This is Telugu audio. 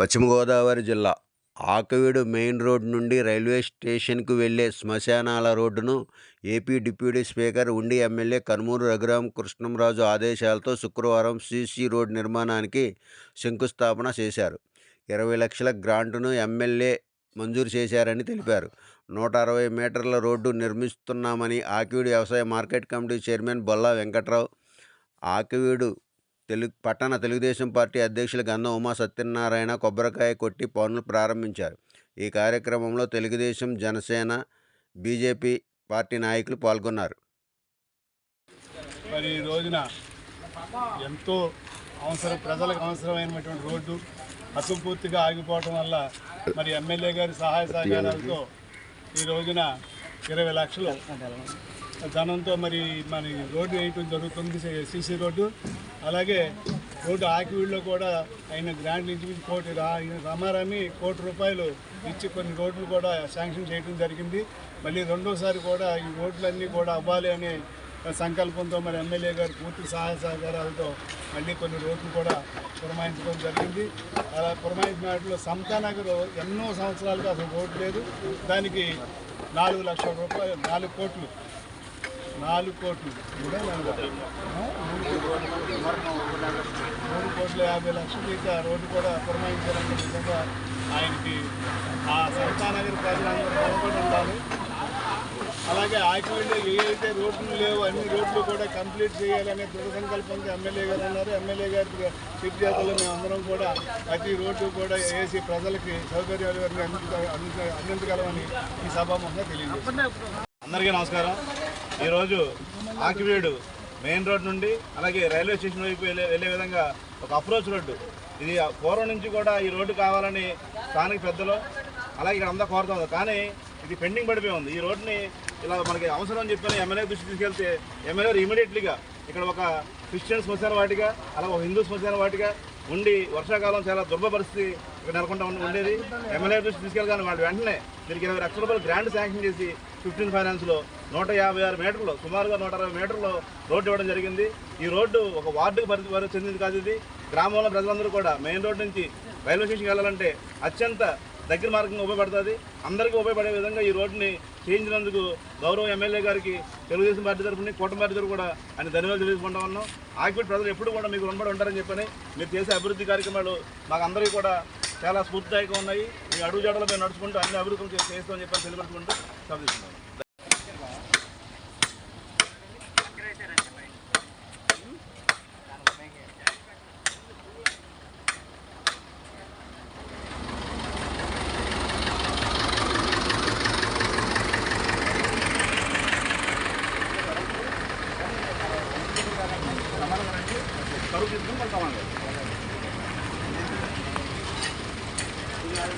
పశ్చిమ గోదావరి జిల్లా ఆకవీడు మెయిన్ రోడ్ నుండి రైల్వే స్టేషన్కు వెళ్ళే శ్మశానాల రోడ్డును AP deputy speaker Undi MLA Kanumuru Raghurama Krishnamraju ఆదేశాలతో శుక్రవారం సీసీ రోడ్ నిర్మాణానికి శంకుస్థాపన చేశారు. ఇరవై లక్షల గ్రాంటును ఎమ్మెల్యే మంజూరు చేశారని తెలిపారు. నూట అరవై మీటర్ల రోడ్డు నిర్మిస్తున్నామని ఆకివీడు వ్యవసాయ market committee chairman Bolla Venkatrao Akiveedu Telugu పట్టణ తెలుగుదేశం పార్టీ అధ్యక్షులు గంధం ఉమా సత్యనారాయణ కొబ్బరికాయ కొట్టి పనులు ప్రారంభించారు. ఈ కార్యక్రమంలో తెలుగుదేశం జనసేన బీజేపీ పార్టీ నాయకులు పాల్గొన్నారు. మరి ఈ రోజున ఎంతో అవసరం ప్రజలకు అవసరమైనటువంటి రోడ్డు అసంపూర్తిగా ఆగిపోవటం వల్ల మరి ఎమ్మెల్యే గారి సహాయ సహకారాలతో ఈ రోజున ఇరవై లక్షలు ధనంతో మరి మన రోడ్డు వేయటం జరుగుతుంది. సీసీ రోడ్డు అలాగే రోడ్డు ఆకివీడులో కూడా ఆయన గ్రాంట్లు ఇచ్చి కోటి ఆయన రమారామి కోటి రూపాయలు ఇచ్చి కొన్ని రోడ్లు కూడా శాంక్షన్ చేయడం జరిగింది. మళ్ళీ రెండోసారి కూడా ఈ రోడ్లన్నీ కూడా అవ్వాలి అనే సంకల్పంతో మరి ఎమ్మెల్యే గారు పూర్తి సహాయ సహకారాలతో మళ్ళీ కొన్ని రోడ్లు కూడా పురమాయించడం జరిగింది. అలా పురమాయించిన వాటిలో ఎన్నో సంవత్సరాలుగా అసలు రోడ్డు లేదు. దానికి నాలుగు లక్షల రూపాయలు నాలుగు కోట్లు నాలుగు కోట్లు. కూడా మూడు కోట్ల యాభై లక్షలు ఇంకా రోడ్డు కూడా పురమాయించాలనే విధంగా ఆయనకి ఆ సంతానగర్ ప్రజలందరూ బలపడి ఉండాలి అలాగే ఆకివీడులో ఏవైతే రోడ్లు లేవో అన్ని రోడ్లు కూడా కంప్లీట్ చేయాలనే దృఢ సంకల్పంతో ఎమ్మెల్యే గారు అన్నారు ఎమ్మెల్యే గారి విద్యార్థులు మేమందరం అందరం కూడా ప్రతి రోడ్డు కూడా వేసి ప్రజలకి సౌకర్యాలు అందించగలమని ఈ సభాముఖంగా తెలియజేస్తున్నాం. అందరికీ నమస్కారం. ఈరోజు ఆకివీడు మెయిన్ రోడ్ నుండి అలాగే రైల్వే స్టేషన్ వైపు వెళ్ళే వెళ్ళే విధంగా ఒక అప్రోచ్ రోడ్డు. ఇది పూర్వం నుంచి కూడా ఈ రోడ్డు కావాలని స్థానిక పెద్దలు అలాగే ఇక్కడ అంతా కోరుతుంది కానీ ఇది పెండింగ్ పడిపోయి ఉంది. ఈ రోడ్డుని ఇలా మనకి అవసరం అని చెప్పని ఎమ్మెల్యే దృష్టి తీసుకెళ్తే ఎమ్మెల్యే ఇమీడియట్లీగా ఇక్కడ ఒక క్రిస్టియన్ శ్మశాన వాటిగా అలాగే ఒక హిందూ శ్మశాన వాటిగా ఉండి వర్షాకాలం చాలా దుర్భ పరిస్థితి ఇక్కడ నెలకొంటా ఉండేది. ఎమ్మెల్యే దృష్టి తీసుకెళ్ళగానే వాళ్ళు వెంటనే దీనికి ఇరవై లక్షల రూపాయలు గ్రాంట్ శాంక్షన్ చేసి ఫిఫ్టీన్ ఫైనాన్స్లో నూట యాభై ఆరు మీటర్లు సుమారుగా నూట అరవై మీటర్లు రోడ్డు ఇవ్వడం జరిగింది. ఈ రోడ్డు ఒక వార్డుకు పరిధి వరకు చెందింది కాదు ఇది. గ్రామంలో ప్రజలందరూ కూడా మెయిన్ రోడ్ నుంచి రైల్వే స్టేషన్కి వెళ్ళాలంటే అత్యంత దగ్గర మార్గంగా ఉపయోగపడుతుంది. అందరికీ ఉపయోగపడే విధంగా ఈ రోడ్డుని చేయించినందుకు గౌరవ ఎమ్మెల్యే గారికి తెలుగుదేశం పార్టీ తరఫున కూటమి పార్టీ తరఫున కూడా ఆయన ధన్యవాదాలు తెలుసుకుంటా ఉన్నాం. ఆకిపేట ప్రజలు ఎప్పుడు కూడా మీకు రుణపడి ఉంటారని చెప్పని మీరు చేసే అభివృద్ధి కార్యక్రమాలు మాకు అందరికీ కూడా చాలా స్ఫూర్తిదాయకంగా ఉన్నాయి మీ అడుగు జాడలు మేము నడుచుకుంటూ అన్ని అభివృద్ధి చేస్తామని చెప్పి తెలియపరుచుకుంటూ సమర్థిస్తున్నాం కరువు తీసుకుని మళ్ళీ సమానం